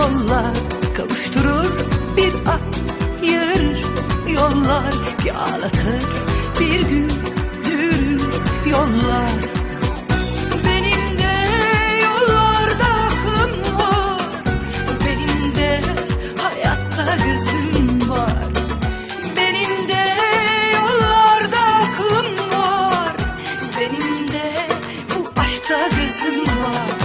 yollar kavuşturur bir ak yığır yollar. Bir ağlatır bir güldürür yollar. Benim de yollarda aklım var. Benim de hayatta gözüm var. Benim de yollarda aklım var. Benim de bu aşkta gözüm var.